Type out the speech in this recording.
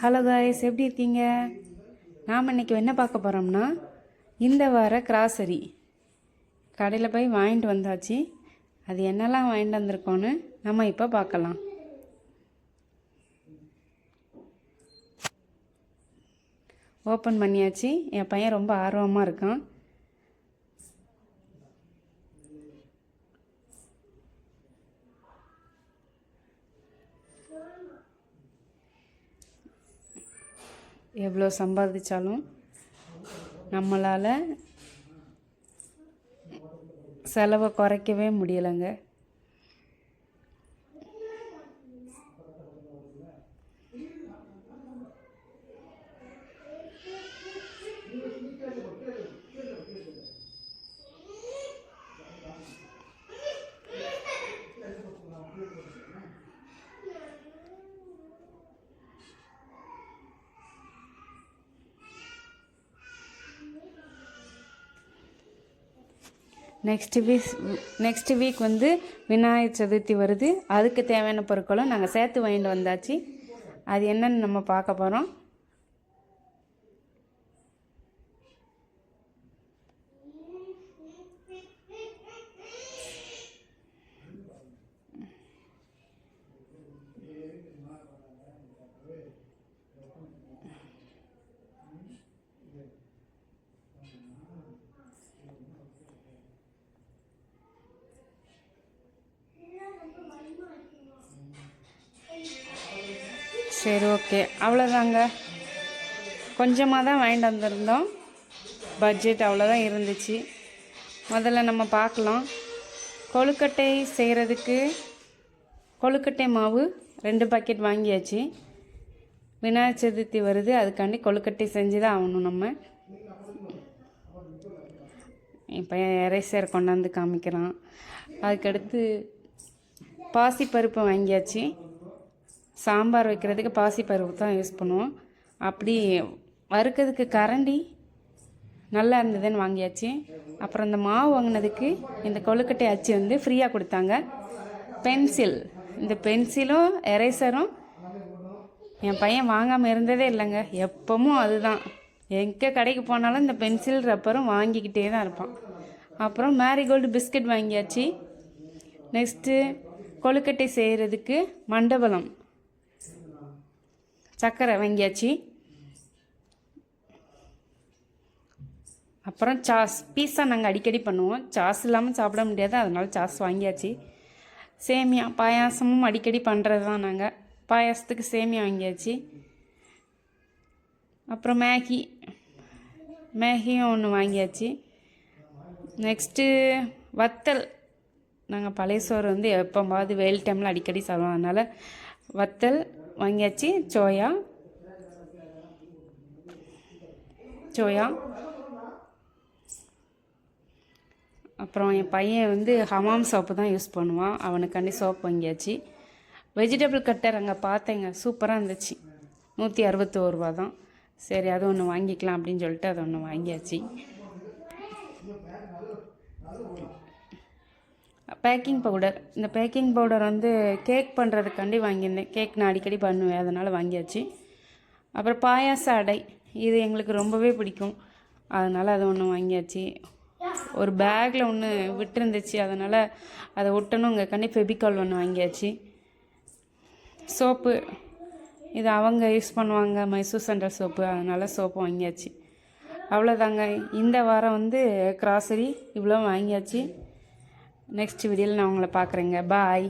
Hello guys எப்படி இருக்கீங்க? நாம் இன்னைக்கு என்ன பார்க்க போகிறோம்னா இந்த வார கிராசரி. கடையில் போய் வாங்கிட்டு வந்தாச்சு. அது என்னெல்லாம் வாங்கிட்டு வந்திருக்கோன்னு நம்ம இப்போ பார்க்கலாம். ஓப்பன் பண்ணியாச்சு. என் பையன் ரொம்ப ஆர்வமாக இருக்கான். எவ்வளோ சம்பாதிச்சாலும் நம்மளால் செலவை குறைக்கவே முடியலைங்க. நெக்ஸ்ட் வீக் நெக்ஸ்ட் வீக் வந்து விநாயகர் சதுர்த்தி வருது. அதுக்கு தேவையான பொருட்களும் நாங்கள் சேர்த்து வாங்கிட்டு வந்தாச்சு. அது என்னன்னு நம்ம பார்க்க போகிறோம் சரி ஓகே. அவ்வளோதாங்க. கொஞ்சமாக தான் வாங்கிட்டு வந்திருந்தோம். பட்ஜெட் அவ்வளோதான் இருந்துச்சு. முதல்ல நம்ம பார்க்கலாம். கொழுக்கட்டை செய்கிறதுக்கு கொழுக்கட்டை மாவு ரெண்டு பாக்கெட் வாங்கியாச்சு. விநாயகர் சதுர்த்தி வருது அதுக்காண்டி கொழுக்கட்டை செஞ்சு தான் ஆகணும் நம்ம. இப்போ எரேசர் கொண்டாந்து காமிக்கிறான். அதுக்கடுத்து பாசிப்பருப்பு வாங்கியாச்சு. சாம்பார் வைக்கிறதுக்கு பாசிப்பருப்பு தான் யூஸ் பண்ணுவோம். அப்படி வறுக்கிறதுக்கு கரண்டி நல்லா இருந்ததுன்னு வாங்கியாச்சு. அப்புறம் இந்த மாவு வாங்கினதுக்கு இந்த கொழுக்கட்டை அச்சு வந்து ஃப்ரீயாக கொடுத்தாங்க. பென்சில் இந்த பென்சிலும் எரேசரும் என் பையன் வாங்காமல் இருந்ததே இல்லைங்க. எப்பவும் அதுதான். எங்கே கடைக்கு போனாலும் இந்த பென்சில் ரப்பரும் வாங்கிக்கிட்டே தான் இருப்பான். அப்புறம் மேரிகோல்டு பிஸ்கட் வாங்கியாச்சு. நெக்ஸ்ட்டு கொழுக்கட்டை செய்கிறதுக்கு மண்டபலம். சர்க்கரை வாங்கியாச்சு. அப்புறம் சாஸ் பீஸா நாங்கள் அடிக்கடி பண்ணுவோம். சாஸ் இல்லாமல் சாப்பிட முடியாது அதனால சாஸ் வாங்கியாச்சு. சேமியா பாயாசமும் அடிக்கடி பண்ணுறது தான் நாங்கள் பாயாசத்துக்கு சேமியா வாங்கியாச்சு. அப்புறம் மேகி மேகியும் ஒன்று வாங்கியாச்சு. நெக்ஸ்ட்டு வத்தல். நாங்கள் பழைய சோறு வந்து எப்போவாவது வெயில் டைமில் அடிக்கடி சாப்பிடுவோம். அதனால் வத்தல் வாங்கியாச்சு. சோயா. சோயா. அப்புறம் என் பையன் வந்து ஹமாம் சோப்பு தான் யூஸ் பண்ணுவான். அவனுக்காண்டி சோப் வாங்கியாச்சு. வெஜிடபிள் கட்டர் அங்கே பார்த்தேங்க. சூப்பராக இருந்துச்சு. நூற்றி அறுபத்தோரு ரூபா தான். சரி அது ஒன்று வாங்கிக்கலாம் அப்படின்னு சொல்லிட்டு அதை ஒன்று வாங்கியாச்சு. Baking powder. இந்த பேக்கிங் பவுடர் வந்து கேக் பண்ணுறதுக்காண்டி வாங்கியிருந்தேன். கேக் நான் அடிக்கடி பண்ணுவேன். அதனால் வாங்கியாச்சு. அப்புறம் பாயாச அடை. இது எங்களுக்கு ரொம்பவே பிடிக்கும். அதனால் அது ஒன்று வாங்கியாச்சு. ஒரு பேக்கில் ஒன்று விட்டுருந்துச்சு. அதனால் அதை ஒட்டணுங்கக்காண்டி ஃபெபிகால் ஒன்று வாங்கியாச்சு. சோப்பு. இது அவங்க யூஸ் பண்ணுவாங்க. Mysore sandal soap. அதனால் சோப்பு வாங்கியாச்சு. அவ்வளோதாங்க இந்த வாரம் வந்து கிராசரி இவ்வளோ வாங்கியாச்சு. நெக்ஸ்ட் வீடியோவில் நான் உங்களை பார்க்குறேங்க. பாய்